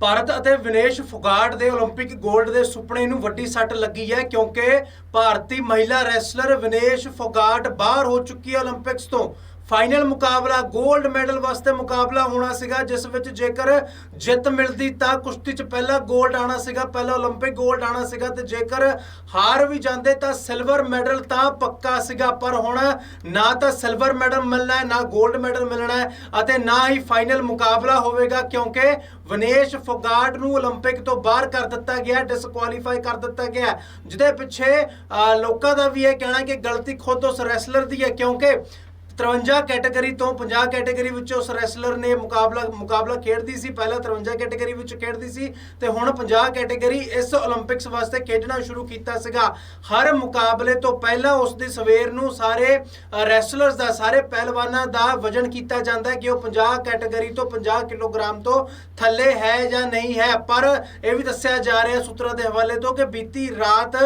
ਭਾਰਤ ਅਤੇ ਵਿਨੇਸ਼ ਫੋਗਾਟ ਦੇ 올림픽 골ਡ ਦੇ ਸੁਪਨੇ ਨੂੰ ਵੱਡੀ ਸੱਟ ਲੱਗੀ ਹੈ ਕਿਉਂਕਿ ਭਾਰਤੀ ਮਹਿਲਾ ਰੈਸਲਰ ਵਿਨੇਸ਼ ਫੋਗਾਟ ਬਾਹਰ ਹੋ ਚੁੱਕੀ ਹੈ 올림픽ਸ ਤੋਂ। ਫਾਈਨਲ ਮੁਕਾਬਲਾ 골ਡ ਮੈਡਲ ਵਾਸਤੇ ਮੁਕਾਬਲਾ ਹੋਣਾ ਸੀਗਾ, ਜਿਸ ਵਿੱਚ ਜੇਕਰ ਜਿੱਤ ਮਿਲਦੀ ਤਾਂ ਕੁਸ਼ਤੀ 'ਚ ਪਹਿਲਾ 골ਡ ਆਣਾ ਸੀਗਾ, ਪਹਿਲਾ 올림픽 골ਡ ਆਣਾ ਸੀਗਾ ਤੇ ਜੇਕਰ ਹਾਰ ਵੀ ਜਾਂਦੇ ਤਾਂ ਸਿਲਵਰ ਮੈਡਲ ਤਾਂ ਪੱਕਾ ਸੀਗਾ, ਪਰ ਹੁਣ ਨਾ ਤਾਂ ਸਿਲਵਰ ਮੈਡਲ ਮਿਲਣਾ ਹੈ, ਨਾ 골ਡ ਮੈਡਲ ਮਿਲਣਾ ਹੈ ਅਤੇ ਨਾ ਹੀ ਫਾਈਨਲ ਮੁਕਾਬਲਾ ਹੋਵੇਗਾ, ਕਿਉਂਕਿ ਵਿਨੇਸ਼ ਫੋਗਾਟ ਨੂੰ 올림픽 ਤੋਂ ਬਾਹਰ ਕਰ ਦਿੱਤਾ ਗਿਆ ਡਿਸਕੁਆਲੀਫਾਈ ਕਰ ਦਿੱਤਾ ਗਿਆ। ਜਿਹਦੇ ਪਿੱਛੇ ਲੋਕਾਂ ਦਾ ਵੀ ਇਹ ਕਹਿਣਾ ਕਿ ਗਲਤੀ ਖੁਦ ਉਸ ਰੈਸਲਰ ਦੀ ਹੈ, ਕਿਉਂਕਿ 53 ਕੈਟਾਗਰੀ ਤੋਂ 50 ਕੈਟਾਗਰੀ ਵਿੱਚ ਉਸ ਰੈਸਲਰ ਨੇ ਮੁਕਾਬਲਾ ਮੁਕਾਬਲਾ ਖੇਡਦੀ ਸੀ। ਪਹਿਲਾਂ 53 ਕੈਟਾਗਰੀ ਵਿੱਚ ਖੇਡਦੀ ਸੀ ਤੇ ਹੁਣ 50 ਕੈਟਾਗਰੀ ਇਸ 올림픽ਸ ਵਾਸਤੇ ਖੇਡਣਾ ਸ਼ੁਰੂ ਕੀਤਾ ਸੀਗਾ। ਹਰ ਮੁਕਾਬਲੇ ਤੋਂ ਪਹਿਲਾਂ ਉਸ ਦੀ ਸਵੇਰ ਨੂੰ ਸਾਰੇ ਰੈਸਲਰਸ ਦਾ, ਸਾਰੇ ਪਹਿਲਵਾਨਾਂ ਦਾ ਵਜਨ ਕੀਤਾ ਜਾਂਦਾ ਹੈ ਕਿ ਉਹ 50 ਕੈਟਾਗਰੀ ਤੋਂ 50 ਕਿਲੋਗ੍ਰਾਮ ਤੋਂ ਥੱਲੇ ਹੈ ਜਾਂ ਨਹੀਂ ਹੈ। ਪਰ ਇਹ ਵੀ ਦੱਸਿਆ ਜਾ ਰਿਹਾ ਸੂਤਰਾਂ ਦੇ ਹਵਾਲੇ ਤੋਂ ਕਿ ਬੀਤੀ ਰਾਤ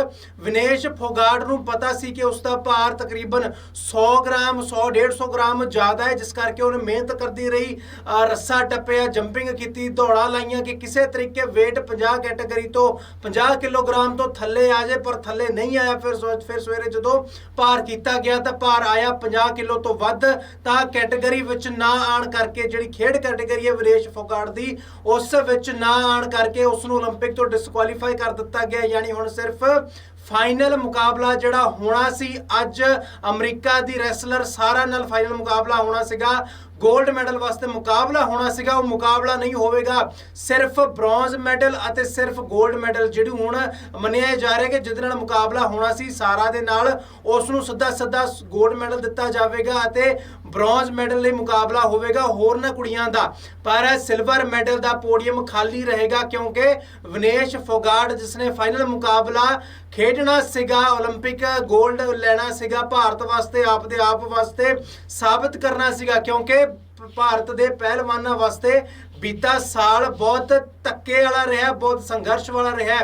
ਵਿਨੇਸ਼ ਫੋਗਾਟ ਨੂੰ ਪਤਾ ਸੀ ਕਿ ਉਸ ਦਾ ਭਾਰ ਤਕਰੀਬਨ 100 ਗ੍ਰਾਮ 100 150 ਗ੍ਰਾਮ ਜ਼ਿਆਦਾ ਹੈ ਜਿਸ ਕਰਕੇ ਉਹਨੇ ਮਿਹਨਤ ਕਰਦੀ ਰਹੀ ਅਹ ਰੱਸਾ ਟੱਪਿਆ ਜੰਪਿੰਗ ਕੀਤੀ ਦੌੜਾਂ ਲਾਈਆਂ ਕਿ ਕਿਸੇ ਤਰੀਕੇ weight 50 ਕੈਟਾਗਰੀ ਤੋਂ 50 ਕਿਲੋਗ੍ਰਾਮ ਤੋਂ ਥੱਲੇ ਆ ਜਾਏ ਪਰ ਥੱਲੇ ਨਹੀਂ ਆਇਆ ਫਿਰ ਸੋਚ ਫਿਰ ਸਵੇਰੇ ਜਦੋਂ ਭਾਰ ਕੀਤਾ ਗਿਆ ਤਾਂ ਭਾਰ ਆਇਆ 50 ਕਿਲੋ ਤੋਂ ਵੱਧ ਤਾਂ ਕੈਟਾਗਰੀ ਵਿੱਚ ਨਾ ਆਣ ਕਰਕੇ ਜਿਹੜੀ ਖੇਡ ਕੈਟਾਗਰੀ ਹੈ ਵਿਰੇਸ਼ ਫੋਗਾਟ ਦੀ ਉਸ ਵਿੱਚ ਨਾ ਆਣ ਕਰਕੇ ਉਸ ਨੂੰ 올림픽 ਤੋਂ ਡਿਸਕੁਆਲੀਫਾਈ ਕਰ ਦਿੱਤਾ ਗਿਆ ਯਾਨੀ ਹੁਣ ਸਿਰਫ ਫਾਈਨਲ ਮੁਕਾਬਲਾ ਜਿਹੜਾ ਹੋਣਾ ਸੀ, ਅੱਜ ਅਮਰੀਕਾ ਦੀ ਰੈਸਲਰ ਸਾਰਾ ਨਾਲ ਫਾਈਨਲ ਮੁਕਾਬਲਾ ਹੋਣਾ ਸੀਗਾ। ਗੋਲਡ ਮੈਡਲ ਵਾਸਤੇ ਮੁਕਾਬਲਾ ਹੋਣਾ ਸੀਗਾ, ਉਹ ਮੁਕਾਬਲਾ ਨਹੀਂ ਹੋਵੇਗਾ। ਸਿਰਫ ਬ੍ਰੌਂਜ਼ ਮੈਡਲ ਅਤੇ ਸਿਰਫ ਗੋਲਡ ਮੈਡਲ ਜਿਹੜੀ ਹੁਣ ਮੰਨਿਆ ਜਾ ਰਿਹਾ ਕਿ ਜਿਹਦੇ ਨਾਲ ਮੁਕਾਬਲਾ ਹੋਣਾ ਸੀ, ਸਾਰਾ ਦੇ ਨਾਲ ਉਸ ਨੂੰ ਸਿੱਧਾ ਸਿੱਧਾ ਗੋਲਡ ਮੈਡਲ ਦਿੱਤਾ ਜਾਵੇਗਾ ਅਤੇ ਬ੍ਰੌਂਜ਼ ਮੈਡਲ ਲਈ ਮੁਕਾਬਲਾ ਹੋਵੇਗਾ ਹੋਰ ਨਾ ਕੁੜੀਆਂ ਦਾ। ਪਰ ਸਿਲਵਰ ਮੈਡਲ ਦਾ ਪੋਡੀਅਮ ਖਾਲੀ ਰਹੇਗਾ ਕਿਉਂਕਿ ਵਿਨੇਸ਼ ਫੋਗਾਰਡ ਜਿਸ ਨੇ ਫਾਈਨਲ ਮੁਕਾਬਲਾ ਖੇਡਣਾ ਸੀਗਾ 올림픽 골ਡ ਲੈਣਾ ਸੀਗਾ, ਭਾਰਤ ਵਾਸਤੇ, ਆਪਦੇ ਆਪ ਵਾਸਤੇ ਸਾਬਤ ਕਰਨਾ ਸੀਗਾ ਕਿਉਂਕਿ ਭਾਰਤ ਦੇ ਪਹਿਲਵਾਨਾਂ ਵਾਸਤੇ ਬੀਤਾ ਸਾਲ ਬਹੁਤ ਧੱਕੇ ਵਾਲਾ ਰਿਹਾ ਬਹੁਤ ਸੰਘਰਸ਼ ਵਾਲਾ ਰਿਹਾ।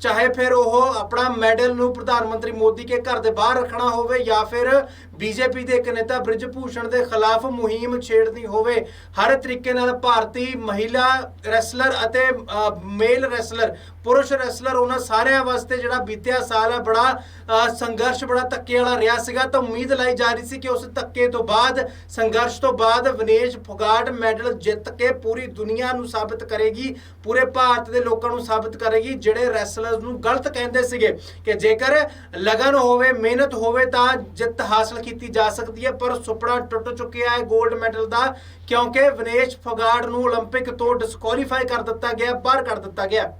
ਚਾਹੇ ਫਿਰ ਉਹ ਆਪਣਾ ਮੈਡਲ ਨੂੰ ਪ੍ਰਧਾਨ ਮੰਤਰੀ ਮੋਦੀ ਕੇ ਘਰ ਦੇ ਬਾਹਰ ਰੱਖਣਾ ਹੋਵੇ ਜਾਂ ਫਿਰ ਬੀਜੇਪੀ ਦੇ ਇੱਕ ਨੇਤਾ ਬ੍ਰਿਜ ਭੂਸ਼ਣ ਦੇ ਖਿਲਾਫ ਮੁਹਿੰਮ ਛੇੜਨੀ ਹੋਵੇ, ਹਰ ਤਰੀਕੇ ਨਾਲ ਭਾਰਤੀ ਮਹਿਲਾ ਰੈਸਲਰ ਅਤੇ ਮੇਲ ਰੈਸਲਰ, ਪੁਰਸ਼ ਰੈਸਲਰ ਉਹਨਾਂ ਸਾਰਿਆਂ ਵਾਸਤੇ ਜਿਹੜਾ ਬੀਤਿਆ ਸਾਲ ਹੈ ਬੜਾ ਸੰਘਰਸ਼, ਬੜਾ ਧੱਕੇ ਵਾਲਾ ਰਿਹਾ ਸੀਗਾ ਤਾਂ ਉਮੀਦ ਲਾਈ ਜਾ ਰਹੀ ਸੀ ਕਿ ਉਸ ਧੱਕੇ ਤੋਂ ਬਾਅਦ, ਸੰਘਰਸ਼ ਤੋਂ ਬਾਅਦ ਵਿਨੇਸ਼ ਫੁਗਾਟ ਮੈਡਲ ਜਿੱਤ ਕੇ ਪੂਰੀ ਦੁਨੀਆ ਨੂੰ ਸਾਬਤ ਕਰੇਗੀ, ਪੂਰੇ ਭਾਰਤ ਦੇ ਲੋਕਾਂ ਨੂੰ ਸਾਬਤ ਕਰੇਗੀ ਜਿਹੜੇ ਲਫ਼ਜ਼ ਨੂੰ ਗਲਤ ਕਹਿੰਦੇ ਸੀਗੇ ਕਿ ਜੇਕਰ ਲਗਨ ਹੋਵੇ, ਮਿਹਨਤ ਹੋਵੇ ਤਾਂ ਜਿੱਤ ਹਾਸਲ ਕੀਤੀ ਜਾ ਸਕਦੀ ਹੈ, ਪਰ ਸੁਪਨਾ ਟੁੱਟ ਚੁੱਕਿਆ ਹੈ 골ਡ ਮੈਡਲ ਦਾ, ਕਿਉਂਕਿ ਵਿਨੇਸ਼ ਫਗਾੜ ਨੂੰ 올림픽 ਤੋਂ ਡਿਸਕੁਆਲੀਫਾਈ ਕਰ ਦਿੱਤਾ ਗਿਆ, ਬਾਹਰ ਕਰ ਦਿੱਤਾ ਗਿਆ।